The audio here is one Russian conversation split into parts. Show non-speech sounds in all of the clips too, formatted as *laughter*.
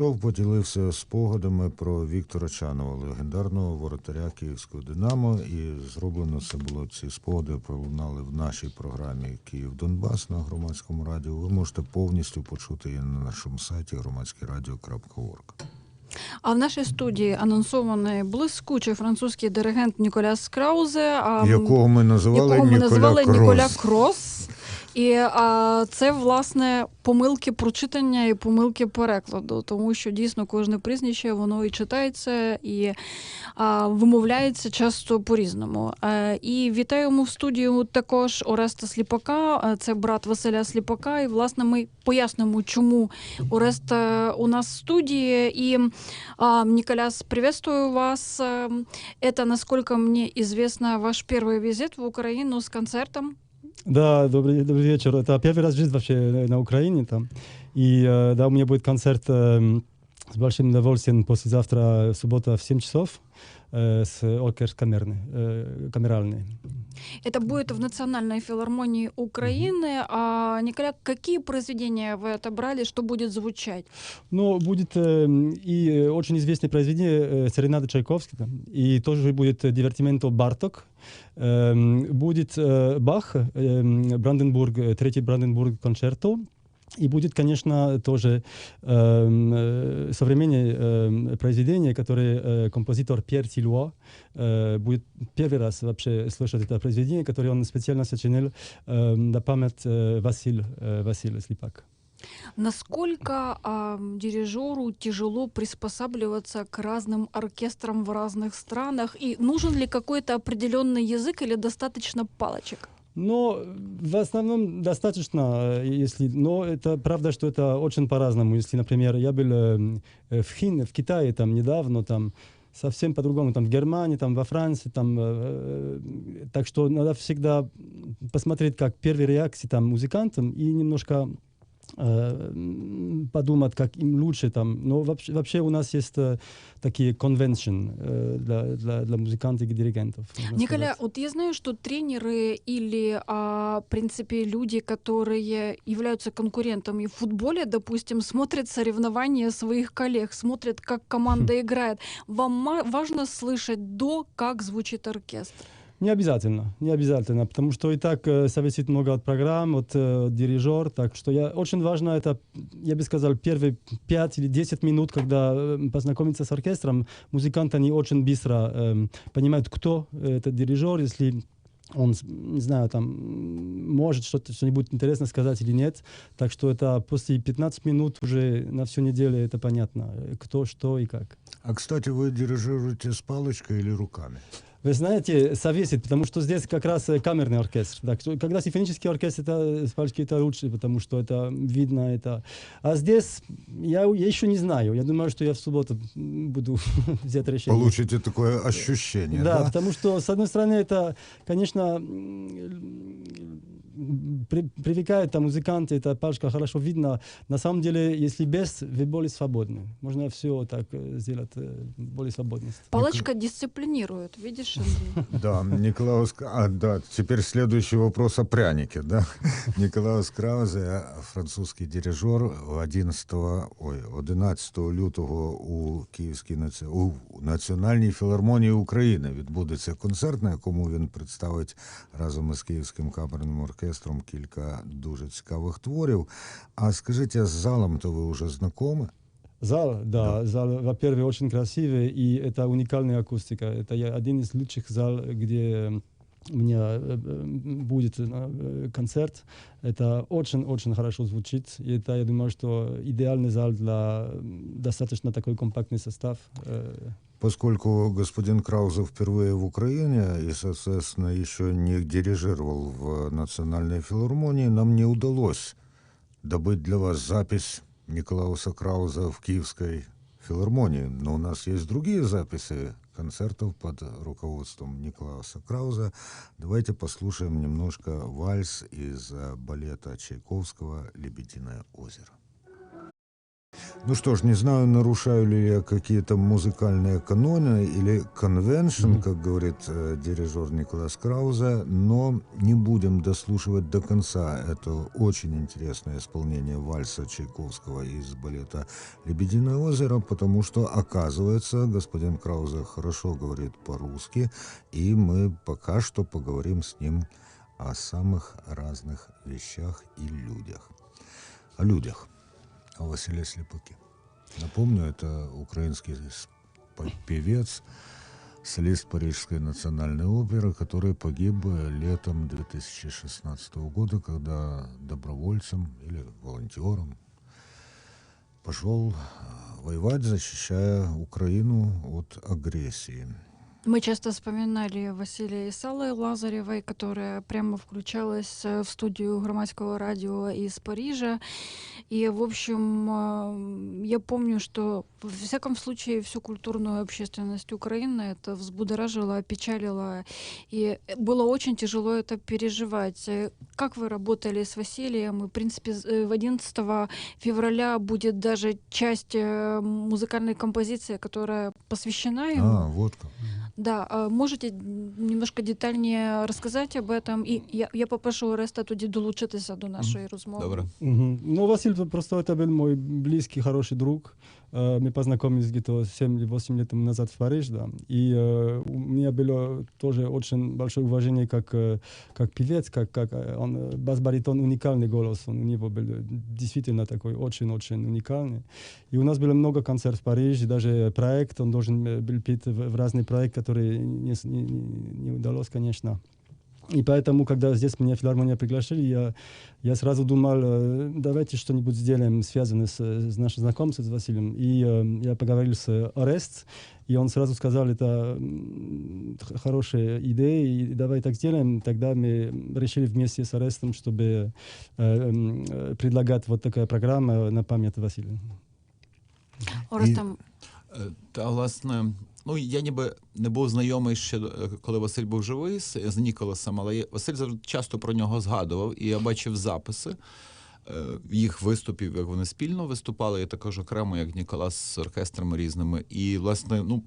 Шов поділився спогадами про Віктора Чанова, легендарного воротаря Київського Динамо. І зроблено це було ці спогади пролунали в нашій програмі Київ Донбас на громадському радіо. Ви можете повністю почути її на нашому сайті громадськерадіо.орг. А в нашій студії анонсований блискучий французький диригент Ніколяс Краузе, Якого ми називали якого ми Ніколя називали Крос. Ніколя Крос. І а, це власне помилки прочитання і помилки перекладу, тому що дійсно кожне прізвище воно і читається, і а, вимовляється часто по-різному. Е, і вітаємо в студію також Ореста Сліпака, е, це брат Василя Сліпака. І власне ми пояснимо, чому Орест е, у нас в студії. И, а, Николяс, приветствую вас. Эм, Это, насколько мне известно, ваш первый визит в Украину с концертом. Да, добрый, добрый вечер. Это первый раз в жизни вообще на Украине там. И э, да, у меня будет концерт э, с большим удовольствием послезавтра, суббота в 7 часов э, с оркестр камерный, э, камеральный. Это будет в Национальной филармонии Украины. А, Николя, какие произведения вы отобрали, что будет звучать? Но будет э, и очень известное произведение э, Серенада Чайковского, и тоже будет э, дивертименто Барток, Эм, будет э, Бах, эм, Бранденбург, э, третий Бранденбург концерто, и будет, конечно, тоже эм, э, современное эм, произведение, которое э, композитор Пьер Тилуа э, будет первый раз вообще слышать это произведение, которое он специально сочинил э, на память э, Василь, э, Василь Слепак. Насколько а, дирижеру тяжело приспосабливаться к разным оркестрам в разных странах? И нужен ли какой-то определенный язык или достаточно палочек? Но в основном достаточно, э, если, но это правда, что это очень по-разному. Если, например, я был э, э, в Хин, в Китае там недавно, там совсем по-другому, там в Германии, там во Франции, там, э, так что надо всегда посмотреть, как первые реакции там музыкантам и немножко подумать, как им лучше там. Но вообще, вообще у нас есть э, такие convention э, для, для, для музыкантов и диригентов. Николя, сказать. вот я знаю, что тренеры или, а, в принципе, люди, которые являются конкурентами в футболе, допустим, смотрят соревнования своих коллег, смотрят, как команда играет. Вам важно слышать до, как звучит оркестр. Не обязательно, не обязательно, потому что и так э, зависит много от программ, от э, дирижера, так что я, очень важно это, я бы сказал, первые 5 или 10 минут, когда э, познакомиться с оркестром, музыканты, они очень быстро э, понимают, кто этот дирижер, если он, с- не знаю, там, может что-то, что-нибудь интересно сказать или нет. Так что это после 15 минут уже на всю неделю это понятно, э, кто, что и как. А кстати, ви дирижируєте з паличкою или руками? Вы знаете, зависит, потому что здесь как раз э, камерный оркестр. Так, что, когда симфонический оркестр, это э, с пальчики это лучше, потому что это видно. Это... А здесь я, я еще не знаю. Я думаю, что я в субботу буду *laughs* взять решение. Получите такое ощущение, Да, да? потому что, с одной стороны, это, конечно, при- привлекает там музыканты, это палочка хорошо видно. На самом деле, если без, вы более свободны. Можно все так э, сделать более свободно. Палочка дисциплинирует, видишь, Андрей? Да, Николаус... А, да, теперь следующий вопрос о прянике, да? *laughs* Николаус Краузе, французький дирижер, 11, ой, 11 лютого у Київській наці... у Національній філармонії України відбудеться концерт, на якому він представить разом із Київським камерним оркестром кілька дуже цікавих творів. А скажіть, а з залом то ви вже знайомі? Зал, да, зал, во-первых, очень красивый, и это уникальная акустика. Это я- один из лучших зал, где у меня э, э, будет э, концерт. Это очень-очень хорошо звучит. И это, я думаю, что идеальный зал для достаточно такой компактный состав. Поскольку господин Краузе впервые в Украине и, соответственно, еще не дирижировал в Национальной филармонии, нам не удалось добыть для вас запись Николауса Крауза в Киевской филармонии. Но у нас есть другие записи концертов под руководством Николауса Крауза. Давайте послушаем немножко вальс из балета Чайковского «Лебединое озеро». Ну что ж, не знаю, нарушаю ли я какие-то музыкальные каноны или конвеншн, Мгм. как говорит э, дирижер Николас Краузе, но не будем дослушивать до конца это очень интересное исполнение вальса Чайковского из балета «Лебединое озеро», потому что, оказывается, господин Краузе хорошо говорит по-русски, и мы пока что поговорим с ним о самых разных вещах и людях. О людях о Василии Слепаке. Напомню, это украинский певец, солист Парижской национальной оперы, который погиб э, летом 2016 года, когда добровольцем или волонтером пошел э, воевать, защищая Украину от агрессии. Мы часто вспоминали Василия Исалы Лазаревой, которая прямо включалась э, в студию громадского радио из Парижа. И, в общем, э, я помню, что, во всяком случае, всю культурную общественность Украины это взбудоражило, опечалило. И было очень тяжело это переживать. Э, Как вы работали с Василием? И, в принципе, э, в 11 февраля будет даже часть э, музыкальной композиции, которая посвящена ему. А, вот как. Да, а можете немножко детальніше розказати об этом? І я, я попрошу Ореста тоді долучитися до нашої розмови. Добре. Мгм. Ну, Василь просто это был мой близкий, хороший друг. Э, Мы познакомились где-то 7 или 8 лет назад в Париж, да. И э, у меня было тоже очень большое уважение как, э, как певец, как, как э, он, бас-баритон, уникальный голос. Он, у него был действительно такой очень-очень уникальный. И у нас было много концертов в Париже, даже проект, он должен был петь в, в разные проекты, которые не, не- не удалось, конечно. И поэтому, когда здесь меня филармония приглашали, я, я сразу думал, э, давайте что-нибудь сделаем, связанное с, с нашим знакомством с Василием. И э, я поговорил с Орест, и он сразу сказал, это хорошая идея, и давай так сделаем. Тогда мы решили вместе с Орестом, чтобы э, м, э, предлагать вот такая программа на память Василия. Орест І- там Е, Та власне, ну я ніби не був знайомий ще е, коли Василь був живий з, Ніколасом, але я- Василь завжди часто про нього згадував, і я бачив записи е, їх виступів, як вони спільно виступали, і також окремо, як Ніколас з оркестрами різними. І власне, ну.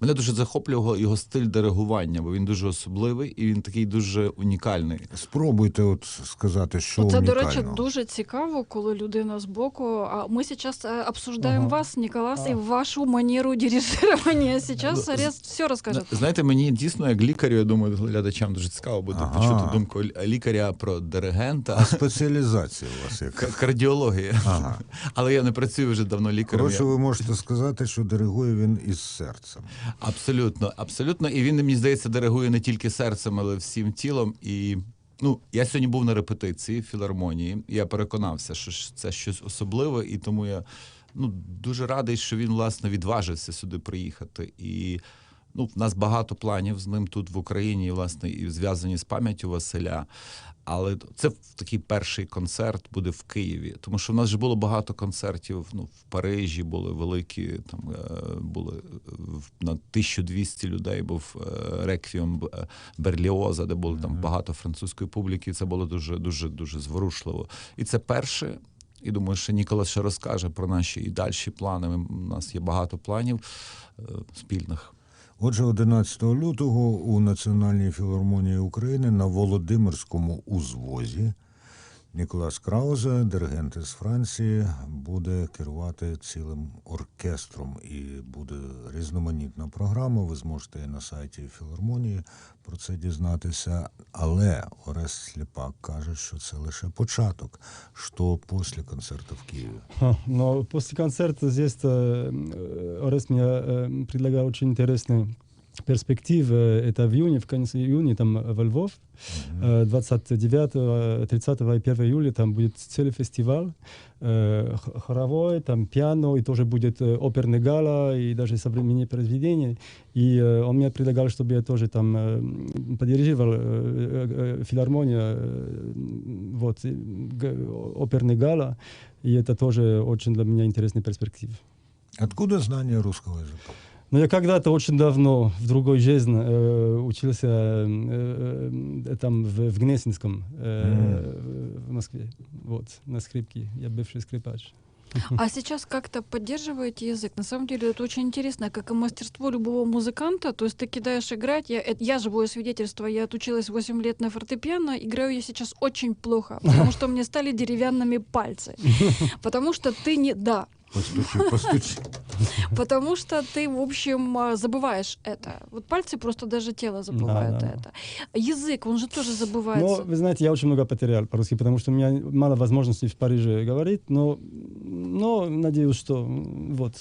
Мене дуже захоплював його стиль диригування, бо він дуже особливий і він такий дуже унікальний. Спробуйте от сказати, що Це, до речі, дуже цікаво, коли людина з боку. А ми зараз е, обсуждаємо Ага. вас, Ніколас, і вашу манеру дирижирования. Зараз Ну, все розкаже. Знаєте, мені дійсно, як лікарю, я думаю, глядачам дуже цікаво буде Ага. почути думку лікаря про диригента. А спеціалізація у вас яка? К- Кардіологія. Ага. Але я не працюю вже давно лікарем. Коротше, Я- ви можете сказати, що диригує він із серцем. Абсолютно, абсолютно. І він, мені здається, диригує не тільки серцем, але всім тілом. І ну, я сьогодні був на репетиції філармонії. Я переконався, що це щось особливе, і тому я ну, дуже радий, що він, власне, відважився сюди приїхати. І ну, в нас багато планів з ним тут в Україні, власне, і зв'язані з пам'яттю Василя. Але це такий перший концерт буде в Києві, тому що в нас ж було багато концертів. Ну в Парижі були великі, там е, були на 1200 людей. Був е, реквієм е, Берліоза, де було там багато французької публіки. Це було дуже дуже дуже зворушливо. І це перше. І думаю, що Ніколас ще розкаже про наші і дальші плани. У нас є багато планів спільних. Отже, 11 лютого у Національній філармонії України на Володимирському узвозі Ніколас Краузе, диригент із Франції, буде керувати цілим оркестром і буде різноманітна програма. Ви зможете і на сайті філармонії про це дізнатися. Але Орест Сліпак каже, що це лише початок. Що після концерту в Києві? А, Но после концерта здесь э, э, Орест мне э, перспективы. Это в июне, в конце июня, там э, во Львов. Э, 29, э, 30 и 1 июля там будет целый фестиваль э, хоровой, там пиано, и тоже будет э, оперный гала, и даже современные произведения. И э, он мне предлагал, чтобы я тоже там э, поддерживал э, э, э, филармонию, э, вот, оперный гала. И это тоже очень для меня интересный перспектив. Откуда знання русского языка? Но я когда-то очень давно, в другой жизни, э, учился э, э, там в, в Гнесинском, э, в Москве. Вот, на скрипке. Я бывший скрипач. *laughs* А сейчас как-то поддерживаете язык? На самом деле это очень интересно, как и мастерство любого музыканта. То есть ты кидаешь играть. Я, это- я живое свидетельство. Я отучилась 8 лет на фортепиано. Играю я сейчас очень плохо, потому *laughs* что мне стали деревянными пальцы. *laughs* Потому что ты не... Да. Постучи, постучи. *laughs* Потому что ты, в общем, а, забываешь это. Вот пальцы просто даже тело забывают Да, да. это. Язык, он же тоже Но, забывается. вы знаете, я очень много потерял по-русски, потому что у меня мало возможностей в Париже говорить, но, но надеюсь, что вот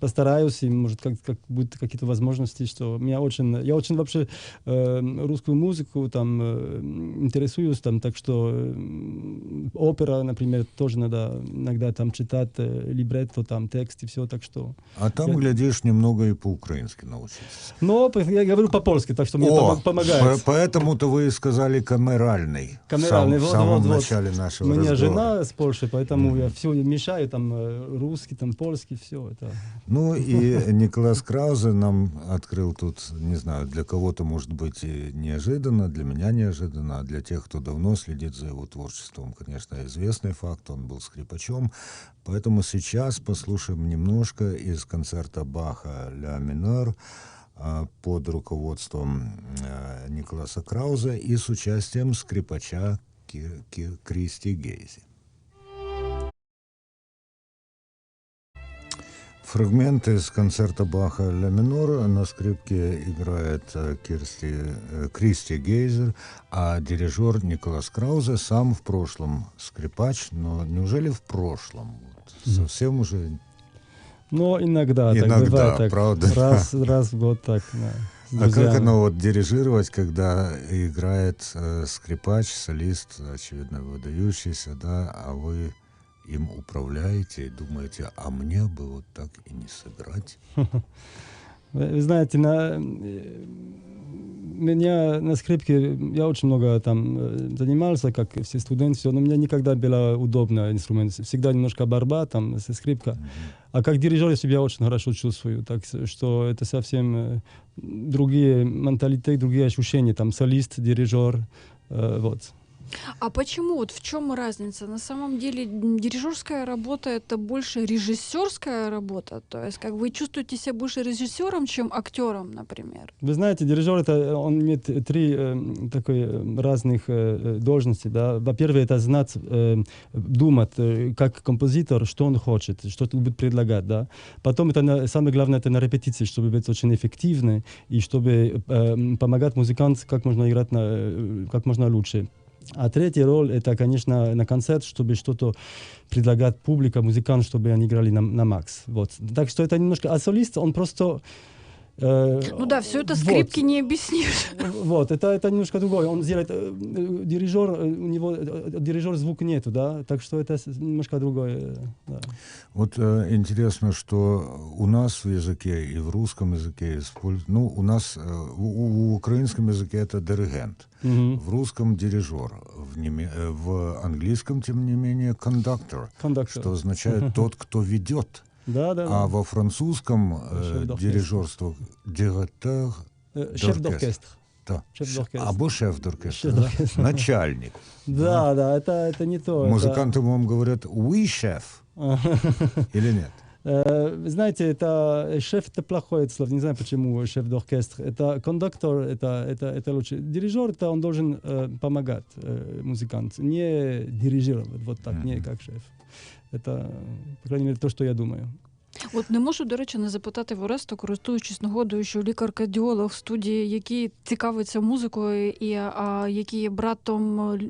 постараюсь, и может как, как будут какие-то возможности, что меня очень, я очень вообще э, русскую музыку там э, интересуюсь, там, так что э, опера, например, тоже надо иногда там читать э, либретто, там текст и все, так что. А там, Я- глядишь, немного и по-украински научишься. Но я говорю по-польски, так что мне О, помо- помогает. по- поэтому-то вы сказали камеральный. в Камеральный, сам- в вот, самом вот, вот. начале нашего У меня разговора. жена с Польши, поэтому я все мешаю, там э, русский, там польский, все это. Ну *laughs* и Николас Краузе нам открыл тут, не знаю, для кого-то, может быть, неожиданно, для меня неожиданно, а для тех, кто давно следит за его творчеством, конечно, известный факт, он был скрипачом. Поэтому сейчас послушаем немножко из концерта Баха «Ля минор» а, под руководством э, Николаса Крауза и с участием скрипача Кристи Гейзи. Фрагменты из концерта Баха «Ля минор» на скрипке играет э, Кирсти, э, Кристи Гейзер, а дирижер Николас Краузе сам в прошлом скрипач, но неужели в прошлом? Вот, совсем уже... Но иногда, так Иногда, бывает так. правда. Раз, раз в год так. да, *laughs* А как оно вот дирижировать, когда играет э, скрипач, солист, очевидно, выдающийся, да, а вы им управляете и думаете, а мне бы вот так и не сыграть? *laughs* Вы, знаете, на, э, меня на скрипке, я очень много там э, занимался, как все студенты, всё, но меня никогда было удобно инструмент. Всегда немножко борьба, там, скрипка. А как дирижер я себя очень хорошо чувствую, так что это совсем э, другие менталитет, другие ощущения, там, солист, дирижер, э, вот. А почему? Вот в чем разница? На самом деле дирижерская работа это больше режиссерская работа. То есть как вы чувствуете себя больше режиссером, чем актером, например. Вы знаете, дирижер это он имеет три э, такой э, разных э, должности. Да? Во-первых, это знать, э, думать, э, как композитор, что он хочет, что он будет предлагать. Да? Потом это на- самое главное это на репетиции, чтобы быть очень эффективным и чтобы э, помогать музыканту как можно играть на, э, как можно лучше. А третья роль это, конечно, на концерт, чтобы что-то предлагать публика, музыкант, чтобы они играли на, на макс. Вот. Так что это немножко... А солист, он просто... э, Ну да, все это вот. скрипки не объяснишь. Вот, это, это немножко другое. Он делает, э, дирижер, э, у него э, дирижер звук нету, да, так что это немножко другое. да. Вот э, интересно, что у нас в языке и в русском языке, использ- ну, у нас э, в, в украинском языке это диригент, Мгм. в русском дирижер, в, неме- в английском, тем не менее, Кондуктор. что означает *laughs* тот, кто ведет. Да, да, А да. во французском э, дирижерство директор, Э, Шеф d'orchestre. да, або шеф d'orchestre, да? начальник. *laughs* Да, да, это, это не то. это- Музыканты вам говорят «oui, шеф» *laughs* или нет? Э, Вы знаете, это шеф это плохое слово, не знаю почему шеф d'orchestre. Это кондуктор, это, это, это лучше. Дирижер, это он должен э, помогать э, музыканту, не дирижировать, вот так, не Мгм. как шеф. Это, по крайней мере, то, что я думаю. От не можу, до речі, не запитати в Ореста, користуючись нагодою, що лікар-кардіолог в студії, який цікавиться музикою, і а, який є братом е,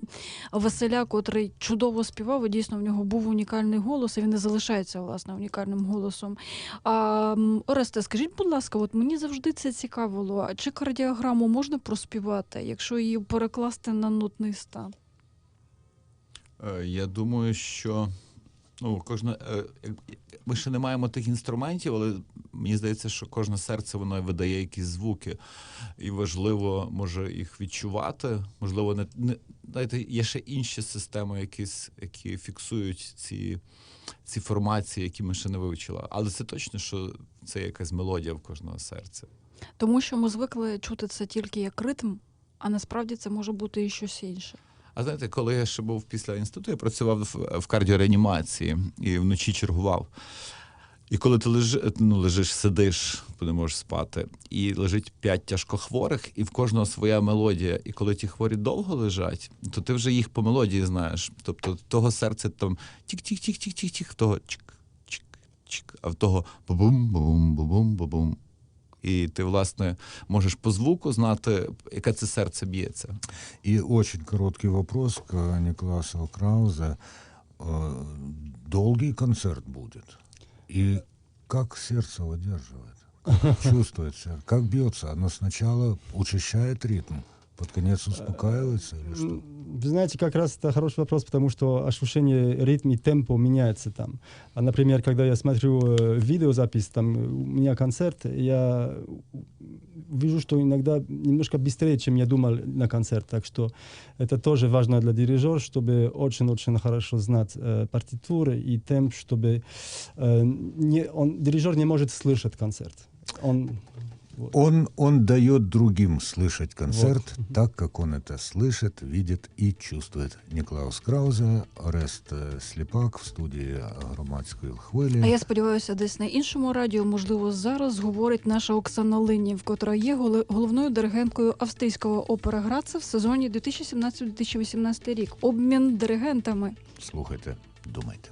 Василя, котрий чудово співав, і дійсно в нього був унікальний голос, і він і залишається власне унікальним голосом. А, Оресте, скажіть, будь ласка, от мені завжди це цікавило. А чи кардіограму можна проспівати, якщо її перекласти на нотний стан? Е, Я думаю, що ну, кожна, е, ми ще не маємо тих інструментів, але мені здається, що кожне серце воно видає якісь звуки, і важливо може їх відчувати. Можливо, не, не знаєте, є ще інші системи, якісь, які фіксують ці, ці формації, які ми ще не вивчили. Але це точно, що це якась мелодія в кожного серця. Тому що ми звикли чути це тільки як ритм, а насправді це може бути і щось інше. А знаєте, коли я ще був після інституту, я працював в, кардіореанімації і вночі чергував. І коли ти лежиш, ну, лежиш, сидиш, не можеш спати, і лежить п'ять тяжкохворих, і в кожного своя мелодія. І коли ті хворі довго лежать, то ти вже їх по мелодії знаєш. Тобто того серце там тік-тік-тік-тік-тік, в того чик-чик-чик, а в того бу-бум-бу-бум-бу-бум-бу-бум. І ти, власне, можеш по звуку знати, яке це серце б'ється. И очень короткий вопрос к Николасу Краузе. Долгий концерт будет. И как сердце выдерживает? Чувствует сердце? Как бьется? Оно сначала учащает ритм, под конец успокаивается или что? Вы знаете, как раз это хороший вопрос, потому что ощущение ритм и темпо меняется там. А, например, когда я смотрю э, видеозапись, там у меня концерт, я вижу, что иногда немножко быстрее, чем я думал на концерт. Так что это тоже важно для дирижера, чтобы очень-очень хорошо знать э, партитуры и темп, чтобы э, не, он, дирижер не может слышать концерт. Он Он, он дает другим слышать концерт так, как он это слышит, видит и чувствует. Николаус Краузе, Орест е, Сліпак в студії громадської хвилі. А я сподіваюся, десь на іншому радіо, можливо, зараз говорить наша Оксана Линів, котра є голе- головною диригенткою австрійського опера Граца в сезоні 2017-2018 рік. Обмін диригентами. Слухайте, думайте.